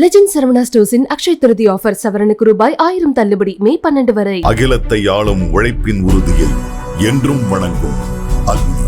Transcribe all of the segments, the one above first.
Legend Saravana ஸ்டோர்ஸின் Akshay Tritiya offer சவரனுக்கு ரூபாய் ஆயிரம் தள்ளுபடி மே பன்னெண்டு வரை. அகிலத்தை ஆளும் உழைப்பின் உறுதியை என்றும் வணங்கும் அக்னி.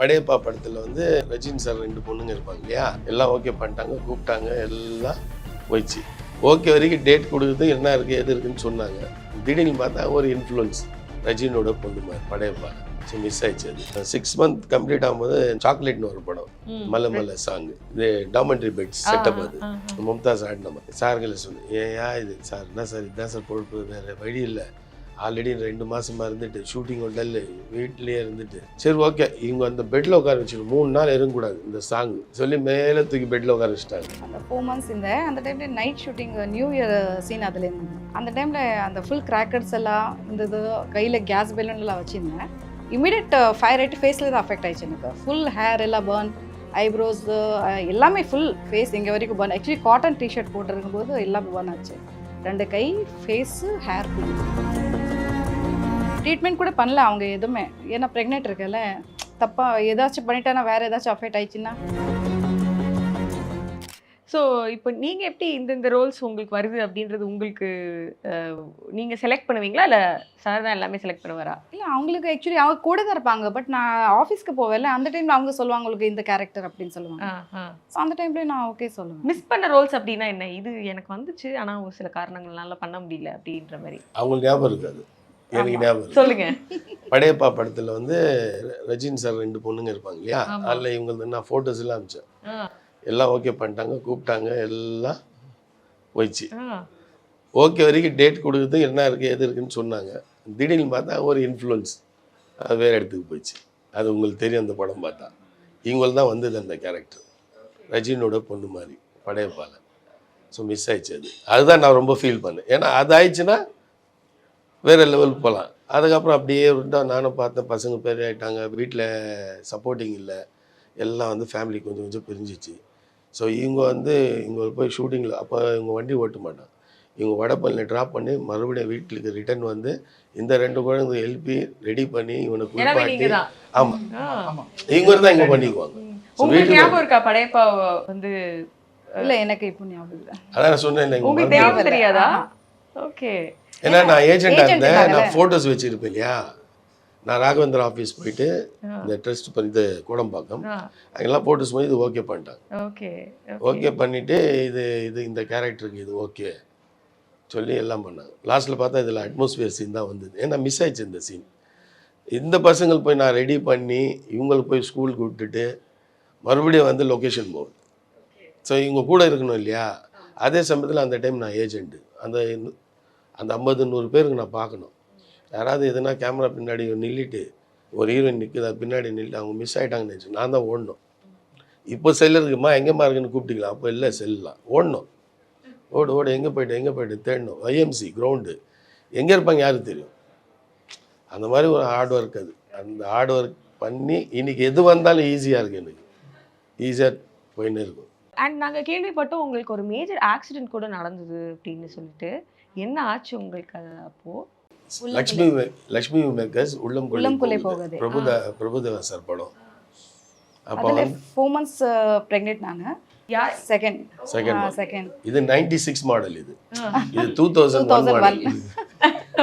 படையப்பா படத்தில் வந்து ரஜினி சார் ரெண்டு பொண்ணுங்க இருப்பாங்க இல்லையா? எல்லாம் ஓகே பண்ணிட்டாங்க கூப்பிட்டாங்க எல்லாம் போயிடுச்சு. ஓகே வரைக்கும் டேட் கொடுக்குறது என்ன இருக்குது எது இருக்குன்னு சொன்னாங்க. திடீர்னு பார்த்தா ஒரு இன்ஃப்ளூயன்ஸ் ரஜினியோட பொண்ணு படையப்பா. சரி மிஸ் ஆயிடுச்சு. அது சிக்ஸ் மந்த் கம்ப்ளீட் ஆகும்போது சாக்லேட்னு ஒரு படம். மல்ல மல்ல சாங் இது டாமெண்ட்ரி பெட்ஸ் செட்டப் அது. மும்தாஸ் ஆடின மாதிரி சார்களை சொன்னேன் ஏயா இது? சார் என்ன சார்? இதுதான் சார் பொழுப்பு வேறு வழி இல்லை. ஆல்ரெடி ரெண்டு மாசமா இருந்துட்டு ஷூட்டிங் டல் வீட்லயே இருந்துட்டு. சரி ஓகே இவங்க அந்த பெட்ல உட்கார வச்சுட்டு மூணு நாள் இறங்கக்கூடாது இந்த சாங் சொல்லி மேலே தூக்கி பெட்ல உட்கார வச்சுட்டாங்க. அந்த ஃபோர் மந்த்ஸ் இந்த அந்த டைம்ல night shooting new year scene அதில் இருந்தது. அந்த டைம்ல அந்த ஃபுல் கிராக்கர்ஸ் எல்லாம் இருந்தது கையில் கேஸ் பெலூன் எல்லாம் வச்சிருந்தேன். இமீடியட் ஃபயர் ஆகிட்டு ஃபேஸில் தான் அஃபெக்ட் ஆயிடுச்சு எனக்கு. ஃபுல் ஹேர் எல்லாம் பர்ன் ஐப்ரோஸ் எல்லாமே ஃபுல் ஃபேஸ் இங்கே வரைக்கும் பர்ன் ஆக்சுவலி காட்டன் டிஷர்ட் போட்டிருக்கும் போது எல்லாமே பர்ன் ஆச்சு. ரெண்டு கை ஃபேஸு ஹேர் ட்ரீட்மெண்ட் கூட பண்ணல அவங்க எதுவுமே. ஏன்னா ப்ரெக்னென்ட் இருக்கல தப்பாக ஏதாச்சும் பண்ணிட்டேன்னா வேறு ஏதாச்சும் அஃபெக்ட் ஆயிடுச்சுன்னா? ஸோ இப்போ நீங்கள் எப்படி இந்தந்த ரோல்ஸ் உங்களுக்கு வருது அப்படின்றது உங்களுக்கு நீங்கள் செலக்ட் பண்ணுவீங்களா? இல்லை சார் தான் எல்லாமே செலக்ட் பண்ணுவாரா? இல்லை அவங்களுக்கு ஆக்சுவலி அவங்க கூட தான் இருப்பாங்க. பட் நான் ஆஃபீஸ்க்கு போவேல அந்த டைமில் அவங்க சொல்லுவாங்க உங்களுக்கு இந்த கேரக்டர் அப்படின்னு சொல்லுவாங்க. ஸோ அந்த டைம்ல நான் ஓகே சொல்லுவேன். மிஸ் பண்ண ரோல்ஸ் அப்படின்னா என்ன? இது எனக்கு வந்துச்சு ஆனால் ஒரு சில காரணங்கள்னால பண்ண முடியல அப்படின்ற மாதிரி. அவங்களுக்கு ஞாபகம் இருக்காது. எனக்கு. ஞாபகம். சொல்லுங்க. படையப்பா படத்துல வந்து ரஜினி சார் ரெண்டு பொண்ணுங்க இருப்பாங்க இல்லையா. அதில் இவங்க நான் ஃபோட்டோஸ் எல்லாம் அமிச்சேன் ஆ, எல்லாம் ஓகே பண்ணிட்டாங்க கூப்பிட்டாங்க எல்லாம் போயிடுச்சு. ஓகே வரைக்கும் டேட் கொடுக்குறது என்ன இருக்குது எது இருக்குன்னு சொன்னாங்க. திடீர்னு பார்த்தா ஒரு இன்ஃப்ளூயன்ஸ் அது வேறு இடத்துக்கு போயிடுச்சு. அது உங்களுக்கு தெரியும் அந்த படம் பார்த்தா. இவங்களுக்கு தான் வந்தது அந்த கேரக்டர் ரஜினியோட பொண்ணு மாதிரி படையப்பால. ஸோ மிஸ் ஆயிடுச்சு அது. அதுதான் நான் ரொம்ப ஃபீல் பண்ணேன். ஏன்னா அது ஆயிடுச்சுன்னா வேறு லெவலுக்கு போகலாம் அதுக்கப்புறம் அப்படியே இருந்தால் நானும் பார்த்தேன் பசங்க பெரிய ஆயிட்டாங்க. வீட்டில் சப்போர்ட்டிங் இல்லை. எல்லாம் வந்து ஃபேமிலி கொஞ்சம் கொஞ்சம் பிரிஞ்சிச்சு. ஸோ இவங்க வந்து இவங்க போய் ஷூட்டிங்கில் அப்போ இவங்க வண்டி ஓட்ட மாட்டாங்க. இவங்க வடப்பள்ளியில் ட்ராப் பண்ணி மறுபடியும் வீட்டுக்கு ரிட்டர்ன் வந்து இந்த ரெண்டு குழந்தை எழுப்பி ரெடி பண்ணி இவனை குளிப்பாட்டி ஆமாம். இவங்க தான் இங்கே பண்ணிக்குவாங்க. உங்களுக்கு ஞாபகம் இருக்கா? படையப்பா வந்து இல்லை எனக்கு இப்போ ஞாபகம் இல்லை. அதான் நான் சொன்னேன் உங்களுக்கு தெரியாதா? ஓகே ஏன்னா நான் Agent இருந்தேன். நான் ஃபோட்டோஸ் வச்சுருப்பேன் இல்லையா? நான் ராகவேந்திரா ஆஃபீஸ் போயிட்டு இந்த ட்ரஸ்ட் பண்ணி இது கோடம்பாக்கம். அங்கெல்லாம் ஃபோட்டோஸ் பண்ணி இது ஓகே பண்ணிட்டாங்க. Okay okay. பண்ணிவிட்டு இது இது இந்த கேரக்டருக்கு இது ஓகே சொல்லி எல்லாம் பண்ணாங்க. லாஸ்ட்டில் பார்த்தா இதில் அட்மாஸ்பியர் சீன் தான் வந்தது. ஏன்னா மிஸ் ஆயிடுச்சு இந்த சீன். இந்த பசங்கள் போய் நான் ரெடி பண்ணி இவங்களுக்கு போய் ஸ்கூலுக்கு விட்டுட்டு மறுபடியும் வந்து லொக்கேஷன் போகுது ஸோ இவங்க கூட இருக்கணும் இல்லையா? அதே சமயத்தில் அந்த டைம் நான் ஏஜென்ட்டு அந்த அந்த ஐம்பது நூறு பேருக்கு நான் பார்க்கணும். யாராவது எதுனா கேமரா பின்னாடி நில்லிட்டு ஒரு ஹீரோயின் நிற்குது அது பின்னாடி நில்லிட்டு அவங்க மிஸ் ஆகிட்டாங்கன்னு நினச்சி நான் தான் ஓடணும். இப்போ செல் இருக்குமா எங்கேம்மா இருக்குன்னு கூப்பிட்டுக்கலாம். அப்போ இல்லை செல்லாம் ஓடணும். ஓடு ஓடு எங்கே போயிட்டு எங்கே போயிட்டு தேடணும். ஐஎம்சி கிரவுண்டு எங்கே இருப்பாங்க யாருக்கு தெரியும்? அந்த மாதிரி ஒரு ஹார்ட் ஒர்க் அது. அந்த ஹார்ட் ஒர்க் பண்ணி இன்னைக்கு எது வந்தாலும் ஈஸியாக இருக்கு எனக்கு. ஈஸியாக போயின்னு இருக்கும். அண்ட் நாங்கள் கேள்விப்பட்டோம் உங்களுக்கு ஒரு மேஜர் ஆக்சிடென்ட் கூட நடந்தது அப்படின்னு சொல்லிட்டு. என்ன ஆச்சு உங்களுக்கு அது லக்ஷ்மி லக்ஷ்மி மேக்கர்ஸ் உள்ளம் உள்ளம் கொள்ளை போகுது. பிரபுதா பிரபுதேவா சார் படம். அப்போ ஃபோர் மந்த்ஸ் ப்ரெக்னென்ட் நான் யார்? செகண்ட் செகண்ட் செகண்ட் இது நைன்டி சிக்ஸ் மாடல் இது இது two thousand one 2001. Model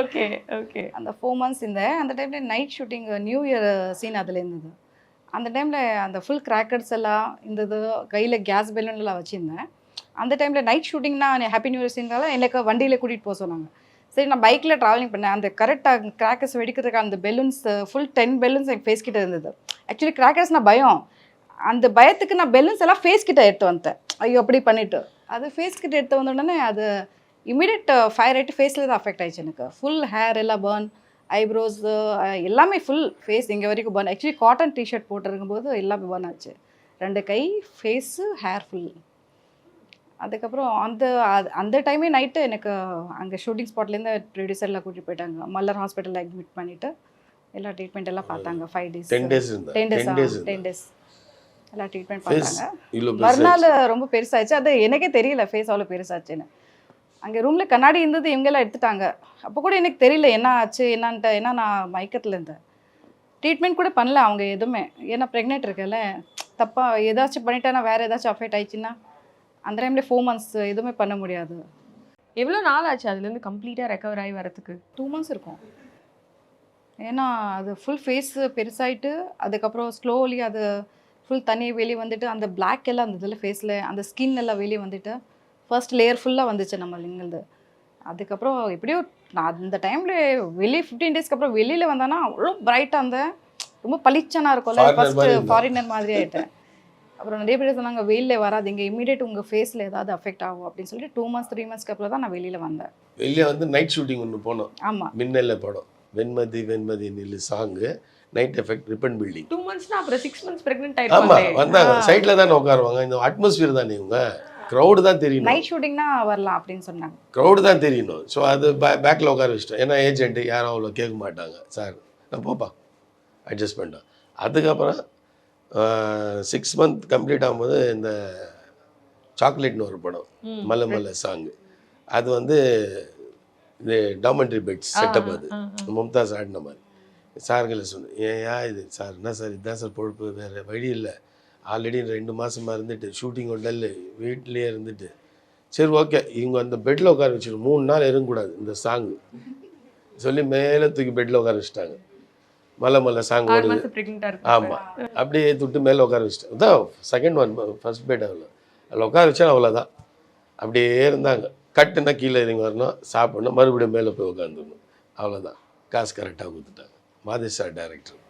okay okay அந்த ஃபோர் மந்த்ஸ் இந்த அந்த டைம்ல night shooting new year scene அதில் இருந்தது. அந்த டைம்ல அந்த ஃபுல் கிராக்கர்ஸ் எல்லாம் இருந்தது கையில் கேஸ் பெலூன் எல்லாம் வச்சிருந்தேன். அந்த டைம்ல நைட் ஷூட்டிங்னா ஹாப்பி நியூ இயர் சீனால எனக்கு வண்டியில் கூட்டிகிட்டு போக சொன்னாங்க. சரி நான் பைக்கில் ட்ராவலிங் பண்ணேன். அந்த கரெக்டாக கிராக்கர்ஸ் வெடிக்கிறதுக்கு அந்த பெலூன்ஸ் ஃபுல் டென் பெலூன்ஸ் என் ஃபேஸ் கிட்ட இருந்தது. ஆக்சுவலி கிராக்கர்ஸ் நான் பயம். அந்த பயத்துக்கு நான் பெலூன்ஸ் எல்லாம் ஃபேஸ் கிட்ட எடுத்து வந்தேன் ஐயோ அப்படி பண்ணிட்டு. அது ஃபேஸ் கிட்ட எடுத்து வந்த உடனே அது இமீடியட் ஃபயர் ஆகிட்டு ஃபேஸில் தான் அஃபெக்ட் ஆயிடுச்சு எனக்கு. ஃபுல் ஹேர் எல்லாம் பர்ன் ஐப்ரோஸ் எல்லாமே ஃபுல் ஃபேஸ் இங்கே வரைக்கும் பர்ன் ஆக்சுவலி காட்டன் டிஷர்ட் போட்டிருக்கும் போது எல்லாமே பர்ன் ஆச்சு. ரெண்டு கை ஃபேஸு ஹேர் ஃபுல் அதுக்கப்புறம் அந்த அந்த டைமே நைட்டு எனக்கு அங்கே ஷூட்டிங் ஸ்பாட்லேருந்து ப்ரொடியூசர்லாம் கூட்டிட்டு போயிட்டாங்க. மல்லர் ஹாஸ்பிட்டலில் அட்மிட் பண்ணிவிட்டு எல்லா ட்ரீட்மெண்ட் எல்லாம் பார்த்தாங்க. Five days ten days ten days ten days எல்லாம் ட்ரீட்மெண்ட் பார்த்தாங்க. மறுநாள் ரொம்ப பெருசாச்சு. அது எனக்கே தெரியல ஃபேஸ் அவ்வளோ பெருசாச்சுன்னு. அங்கே ரூமில் கண்ணாடி இருந்தது இவங்கெல்லாம் எடுத்துட்டாங்க. அப்போ கூட எனக்கு தெரியல என்ன ஆச்சு என்னான்ட்டு. ஏன்னா நான் மயக்கத்தில் இருந்தேன். ட்ரீட்மெண்ட் கூட பண்ணல அவங்க எதுவுமே. ஏன்னா ப்ரெக்னென்ட் இருக்கல தப்பாக ஏதாச்சும் பண்ணிட்டேன்னா வேறு ஏதாச்சும் அஃபெக்ட் ஆயிடுச்சுன்னா அந்த டைமில் ஃபோர் மந்த்ஸ் எதுவுமே பண்ண முடியாது. எவ்வளோ நாள் ஆச்சு அதுலேருந்து கம்ப்ளீட்டாக ரெக்கவர் ஆகி வரதுக்கு டூ மந்த்ஸ் இருக்கும். ஏன்னா அது ஃபுல் ஃபேஸ் பெருசாயிட்டு அதுக்கப்புறம் ஸ்லோலி அது ஃபுல் தண்ணி வெளியே வந்துட்டு அந்த பிளாக் எல்லாம் அந்த இதில் ஃபேஸில் அந்த ஸ்கின் எல்லாம் வெளியே வந்துட்டு ஃபர்ஸ்ட் லேயர் ஃபுல்லாக வந்துச்சு நம்ம லிங்கல்து அதுக்கப்புறம் எப்படியோ நான் அந்த டைமில் வெளியே ஃபிஃப்டீன் டேஸ்க்கு அப்புறம் வெளியில் வந்தானா அவ்வளோ பிரைட்டாக இருந்தேன். ரொம்ப பளிச்சனா இருக்கும்ல இருந்தா. ஃபாரினர் மாதிரி ஆயிட்டேன். அப்புறம் நிறைய பேர் சொன்னாங்க வெயிலில் வராதீங்க இமீடியட் உங்கள் ஃபேஸில் ஏதாவது அஃபெக்ட் ஆகும் அப்படின்னு சொல்லிட்டு டூ மந்த்ஸ் த்ரீ மந்த்ஸ்க்கு அப்புறம் தான் நான் வெளியில் வந்தேன். வெளியே வந்து நைட் ஷூட்டிங் ஒன்று போனோம். ஆமாம் மின்னல்ல படம். வெண்மதி வெண்மதி நில்லு song night effect Ripon Building two மந்த்ஸ்னா அப்புறம் சிக்ஸ் மந்த்ஸ் ப்ரெக்னென்ட் ஆமா ஆயிருப்பாங்க வந்தாங்க. ஆ. சைட்ல தானே உட்காருவாங்க. இந்த அட்மாஸ்பியர் தானே இவங்க? க்ரௌடு தான் தெரியணும் நைட் ஷூட்டிங்னா வரலாம் அப்படின்னு சொன்னாங்க. க்ரௌடு தான் தெரியணும் ஸோ அது பே பேக்கில் உட்கார வச்சிட்டோம். ஏன்னா ஏஜென்ட் யாரும் அவ்வளோ கேட்க மாட்டாங்க. சார் நான் போப்பா. அட்ஜஸ்ட் பண்ணிட்டோம் அதுக்கப்புறம் சிக்ஸ் மந்த் கம்ப்ளீட் ஆகும்போது இந்த சாக்லேட்னு ஒரு படம் மல்ல மல்ல சாங் அது வந்து இது டாமெண்ட்ரி பெட்ஸ் செட்டப் அது. மும்தாஸ் ஆடின மாதிரி. சார்களை சொன்னேன் ஏன்யா இது சார் என்ன சார் இதுதான் சார் பொழப்பு வேறு வழி இல்லை. ஆல்ரெடி ரெண்டு மாசமா இருந்துட்டு ஷூட்டிங் டல்லு வீட்லேயே இருந்துட்டு. சரி ஓகே இவங்க அந்த பெட்டில் உட்கார வச்சிரு மூணு நாள் இருக்கக்கூடாது இந்த சாங்கு சொல்லி மேலே தூக்கி பெட்டில் உட்கார வச்சுட்டாங்க. மலை மலை சாங் ஓடுது. ஆமாம் அப்படியே துட்டு மேலே உட்கார வச்சுட்டேன். அதான் செகண்ட் ஒன் ஃபர்ஸ்ட் பெட் அவ்வளோ அதில் உட்கார வச்சா அவ்வளோதான். அப்படியே இருந்தாங்க. கட்டுனா கீழே இறங்கி வரணும் சாப்பிடணும் மறுபடியும் மேலே போய் உட்காந்துடணும். அவ்வளோதான். காசு கரெக்டாக கொடுத்துட்டாங்க. மாதேஷ் சார் டேரக்டர்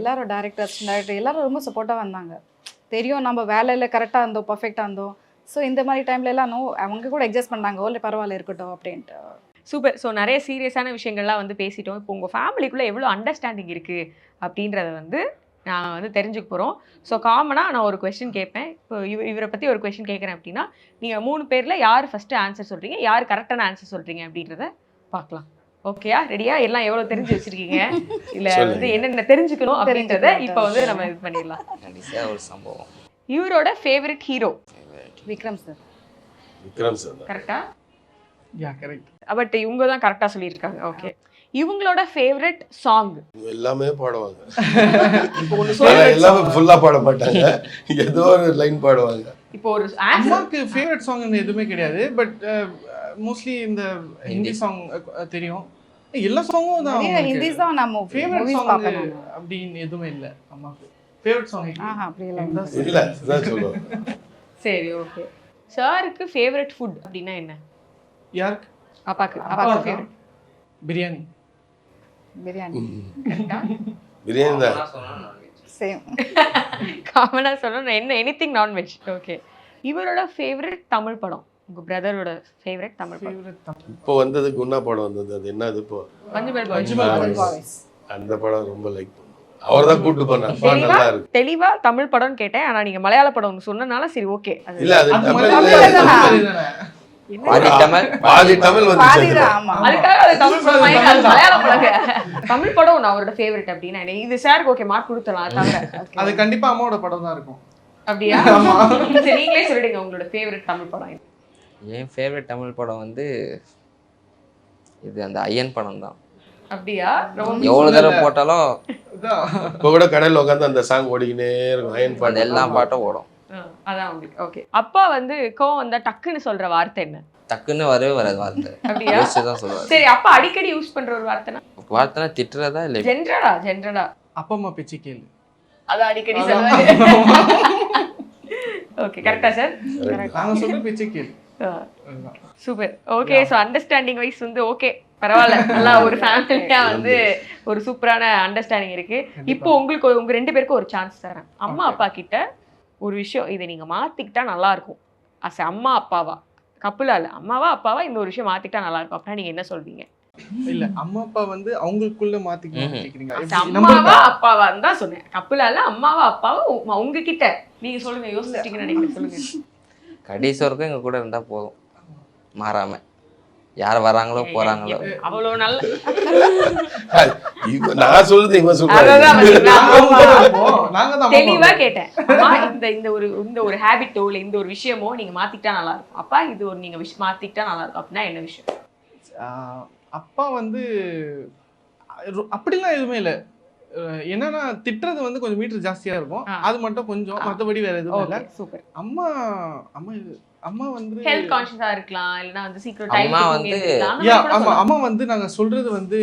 எல்லாரும் டேரக்டர்ஸ் டேரக்டர் எல்லாரும் ரொம்ப சப்போர்ட்டாக வந்தாங்க. தெரியும் நம்ம வேலையில் கரெக்டாக இருந்தோம் பர்ஃபெக்டாக இருந்தோம். ஸோ இந்த மாதிரி டைம்ல எல்லாம் நோ அவங்க கூட அட்ஜஸ்ட் பண்ணாங்க. ஓல்ல பரவாயில்ல இருக்கட்டும் அப்படின்ட்டு. சூப்பர் ஸோ நிறைய சீரியஸான விஷயங்கள்லாம் வந்து பேசிட்டோம். இப்போ உங்கள் ஃபேமிலிக்குள்ளே எவ்வளோ அண்டர்ஸ்டாண்டிங் இருக்குது அப்படின்றத வந்து நான் வந்து தெரிஞ்சுக்க போகிறோம் ஸோ காமனாக நான் ஒரு கொஸ்டின் கேட்பேன். இப்போ இவ இவரை பற்றி ஒரு கொஸ்டின் கேட்குறேன் அப்படின்னா நீங்கள் மூணு பேரில் யார் ஃபஸ்ட்டு ஆன்சர் சொல்கிறீங்க யார் கரெக்டான ஆன்சர் சொல்கிறீங்க அப்படின்றத பார்க்கலாம். ஓகேயா ரெடியா எல்லாம் எவ்வளோ தெரிஞ்சு வச்சிருக்கீங்க? இல்லை. வந்து என்னென்ன தெரிஞ்சுக்கணும் அப்படின்றத. இப்போ வந்து நம்ம இது பண்ணிடலாம். ஒரு சம்பவம். இவரோட favourite hero Vikram sir. Vikram sir தான். கரெக்டா யா கரெக்ட் பட் இவங்க தான் கரெக்டாக சொல்லியிருக்காங்க. ஓகே இவங்களோட ஃபேவரட் சாங் எல்லாமே பாடுவாங்க. எல்லாமே ஃபுல்லாக பாட மாட்டாங்க. ஏதோ ஒரு லைன் பாடுவாங்க. இப்போ ஒரு அம்மாக்கு ஃபேவரட் சாங் எதுவுமே கிடையாது. பட் மோஸ்ட்லி இந்த ஹிந்தி சாங் தெரியும். எல்லா சாங்கும் தான் ஹிந்திஸ் தான் நம்ம ஃபேவரட் சாங். அப்படின்னு எதுவுமே இல்லை அம்மாக்கு. ஃபேவரட் சாங் ஆஹா இல்லை. சரி ஓகே சாருக்கு ஃபேவரட் ஃபுட் அப்படின்னா என்ன? யாருக்கு அப்பாக்கு அப்பாக்கு பிரியாணி பிரியாணி பிரியாணி தான் சேம் காமனாக சொல்லணும் என்ன எனிதிங் நான்வெஜ் ஓகே இவரோட ஃபேவரட் தமிழ் படம். உங்க பிரதரோட ஃபேவரட் தமிழ் படம். இப்போ வந்தது குண்ணா படம் வந்தது. அது என்னது இப்போ. அந்த படம் ரொம்ப லைக் அவர் தான் கூட்டு தெளிவா நல்லா இருக்கு. தெளிவா தமிழ் படம்னு கேட்டேன். ஆனா நீங்க மலையாள படம் சொன்னனால சரி ஓகே அது இல்ல அது தமிழ்? பாதி பாதி ஆமா. அதுக்காக அது படம் மலையாள தமிழ் ஒன்று அவரோட ஃபேவரட் அப்படின்னா என்ன? இது சாருக்கு ஓகே மார்க் கொடுத்துலாம் அது கண்டிப்பா அம்மாவோட படம் தான் இருக்கும். அப்படியா? சரி நீங்களே சொல்லிடுங்க உங்களோட ஃபேவரட் தமிழ் படம் என்ன? என் ஃபேவரட் தமிழ் படம் வந்து இது அந்த ஐயன் படம் தான். அப்படியா? ரொம்ப எவ்வளோ தடவை போட்டாலும். இப்போ கூட கடையில் உட்காந்து அந்த சாங் ஓடிக்கினே இருக்கும் பாட்டு. எல்லா பாட்டும் ஓடும். அதான் உங்களுக்கு ஓகே. அப்பா வந்து கோவம் வந்தா டக்குன்னு சொல்ற வார்த்தை என்ன? டக்குன்னு வரவே வராது வார்த்தை. அப்படியா? யோசிச்சு தான் சொல்லுவார். சரி அப்பா அடிக்கடி யூஸ் பண்ற ஒரு வார்த்தைனா? வார்த்தைனா திட்டுறதா இல்லை? ஜென்ரலா ஜென்ரலா. அப்பா அம்மா பேச்சு கேளு. அது அடிக்கடி அதான். சொல்லுவாரு. ஓகே கரெக்டா சார்? நாங்க சொல்ற பேச்சு கேளு. Super. Okay so understanding wise வந்து ஓகே. பரவாயில்ல. நல்லா ஒரு ஃபேமிலியா வந்து ஒரு சூப்பரான அண்டர்ஸ்டாண்டிங் இருக்கு. இப்போ உங்களுக்கு ஒரு- உங்க ரெண்டு பேருக்கும் ஒரு சான்ஸ் தரேன். அம்மா. அப்பா கிட்ட ஒரு விஷயம் இதை நீங்க மாத்திக்கிட்டா நல்லா இருக்கும் அஸ் அம்மா அப்பாவா? கப்புலா இல்ல. அம்மாவா அப்பாவா? இந்த ஒரு விஷயம் மாத்திக்கிட்டா நல்லா இருக்கும் அப்படின்னா நீங்க என்ன சொல்வீங்க? இல்ல அம்மா அப்பா வந்து அவங்களுக்குள்ள எப்படி? அம்மாவா அப்பாவான்னு தான் சொன்னேன். கப்புலா இல்ல அம்மாவா அப்பாவா? உ- உங்ககிட்ட. நீங்க சொல்லுங்க யோசிச்சிட்டீங்கன்னு நினைக்கிறேன். சொல்லுங்க. கடைசி வரைக்கும் எங்கள் கூட இருந்தால் போதும். மாறாம. யார் வராங்களோ போகிறாங்களோ அவ்வளவு நல்ல நான் சொல்றது இவன் அம்மா தெளிவா அப்பா. கேட்டேன். இந்த இந்த ஒரு இந்த ஒரு ஹேபிட்டோ இல்ல இந்த ஒரு விஷயமோ நீங்க மாத்திக்கிட்டா நல்லா இருக்கும் அப்பா இது ஒரு நீங்க விஷ் மாத்திக்கிட்டா நல்லா இருக்கும் அப்படின்னா என்ன விஷயம்? அப்பா வந்து அப்படிலாம் எதுவுமே இல்லை. என்னன்னா திட்டுறது வந்து கொஞ்சம் மீட்டர் ஜாஸ்தியா இருக்கும். அது மட்டும் கொஞ்சம் ஆ. மத்தபடி வேற எதுவும் இல்லை. அம்மா அம்மா அம்மா வந்து ஹெல்த் கான்ஷியஸா இருக்கலாம் இல்லனா வந்து சீக்கிரம் அம்மா டைம் வந்து- யா ஆமா அம்மா வந்து நாங்க சொல்றது வந்து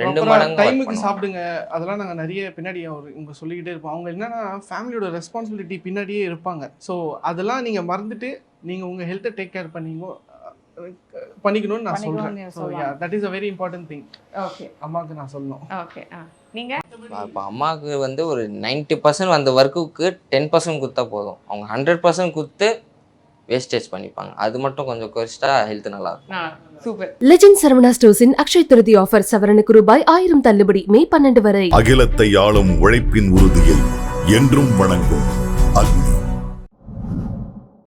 ரெண்டு மடங்கு டைமுக்கு. சாப்பிடுங்க. அதெல்லாம் நாங்க நிறைய பின்னாடி அவர் இவங்க சொல்லிக்கிட்டே இருப்போம். அவங்க என்னன்னா ஃபேமிலியோட ரெஸ்பான்சிபிலிட்டி பின்னாடியே இருப்பாங்க. ஸோ அதெல்லாம் நீங்க மறந்துட்டு நீங்க உங்க ஹெல்த்தை டேக் கேர் பண்ணீங்க பண்ணிக்கணும்னு நான் சொல்றேன். So. Yeah that is a very important thing okay அம்மாவுக்கு நான் சொல்லணும். ஓகே நீங்க? இப்போ அம்மாவுக்கு வந்து ஒரு 90% பர்சன்ட் அந்த ஒர்க்குக்கு டென் பர்சன்ட் கொடுத்தா போதும். அவங்க ஹண்ட்ரட் பர்சன்ட் கொடுத்து வேஸ்டேஜ் பண்ணிப்பாங்க. அது மட்டும் கொஞ்சம் குறைச்சிட்டா ஹெல்த் நல்லா இருக்கும் சூப்பர் லெஜெண்ட் சரவணா ஸ்டோர்ஸின் அக்ஷய் திருதி ஆஃபர் சவரனுக்கு ரூபாய் ஆயிரம் தள்ளுபடி மே பன்னெண்டு வரை. அகிலத்தை ஆளும் உழைப்பின் உறுதியை என்றும் வணங்கும் அக்னி.